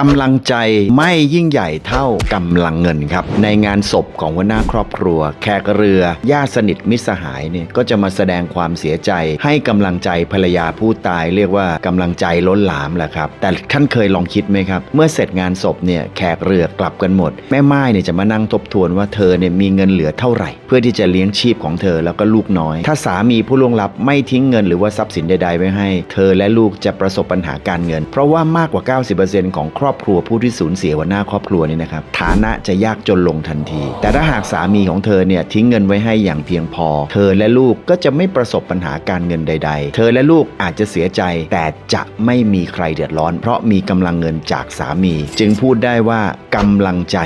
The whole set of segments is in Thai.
กำลังใจไม่ยิ่งใหญ่เท่ากำลังเงินครับ ในงานศพของหัวหน้าครอบครัว แขกเรือญาติสนิทมิตรสหายเนี่ยก็จะมาแสดงความเสียใจ ให้กำลังใจภรรยาผู้ตาย เรียกว่ากำลังใจล้นหลามแหละครับ แต่ท่านเคยลองคิดไหมครับ เมื่อเสร็จงานศพเนี่ยแขกเรือกลับกันหมด แม่ไม้เนี่ยจะมานั่งทบทวนว่าเธอเนี่ยมีเงินเหลือเท่าไหร่ เพื่อที่จะเลี้ยงชีพของเธอแล้วก็ลูกน้อย ถ้าสามีผู้ล่วงลับไม่ทิ้งเงินหรือว่าทรัพย์สินใดๆไว้ให้ เธอและลูกจะประสบปัญหาการเงิน เพราะว่ามากกว่า 90%ของครรอบครัวผู้ที่สูญเสียหัวหน้าครอบครัวนี่นะครับฐานะจะยากจนลงทันที แต่ถ้าหากสามีของเธอเนี่ยทิ้งเงินไว้ให้อย่างเพียงพอ เธอและลูกก็จะไม่ประสบปัญหาการเงินใด ๆ เธอและลูกอาจจะเสียใจ แต่จะไม่มีใครเดือดร้อน เพราะมีกำลังเงินจากสามี จึงพูดได้ว่ากำลังใจ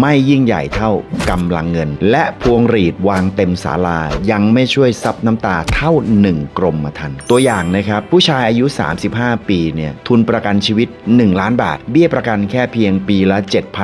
ไม่ยิ่งใหญ่เท่ากำลังเงิน และพวงหรีดวางเต็มศาลายังไม่ช่วยซับน้ำตาเท่าหนึ่งกรมธรรม์ตัวอย่างนะครับผู้ชายอายุ 35 ปีเนี่ยทุนประกันชีวิต 1 ล้านบาทเบี้ยประกันแค่เพียงปีละ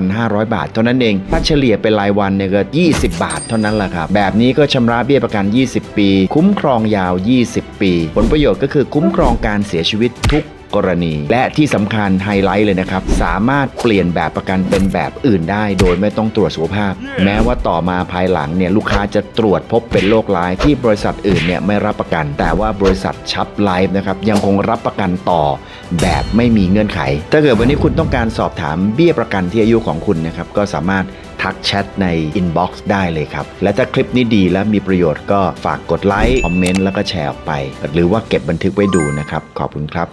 7,500 บาท เท่านั้นเอง ถ้าเฉลี่ยเป็นรายวันเนี่ยก็20 บาทเท่านั้นแหละครับ แบบนี้ก็ชำระเบี้ยประกัน 20 ปี คุ้มครองยาว 20 ปี ผลประโยชน์ก็คือคุ้มครองการเสียชีวิตทุก กรณี และที่สำคัญไฮไลท์เลยนะครับ สามารถเปลี่ยนแบบประกันเป็นแบบอื่นได้ โดยไม่ต้องตรวจสุขภาพ แม้ว่าต่อมาภายหลังเนี่ยลูกค้าจะตรวจพบเป็นโรคร้ายที่บริษัทอื่นเนี่ยไม่รับประกัน แต่ว่าบริษัทชับไลฟ์นะครับยังคงรับประกันต่อแบบไม่มีเงื่อนไข ถ้าเกิดวันนี้คุณต้องการสอบถามเบี้ยประกันที่อายุของคุณนะครับก็สามารถทักแชทในอินบ็อกซ์ได้เลยครับ และถ้าคลิปนี้ดีและมีประโยชน์ก็ฝากกดไลค์ คอมเมนต์ แล้วก็แชร์ออกไป หรือว่าเก็บบันทึกไว้ดูนะครับ ขอบคุณครับ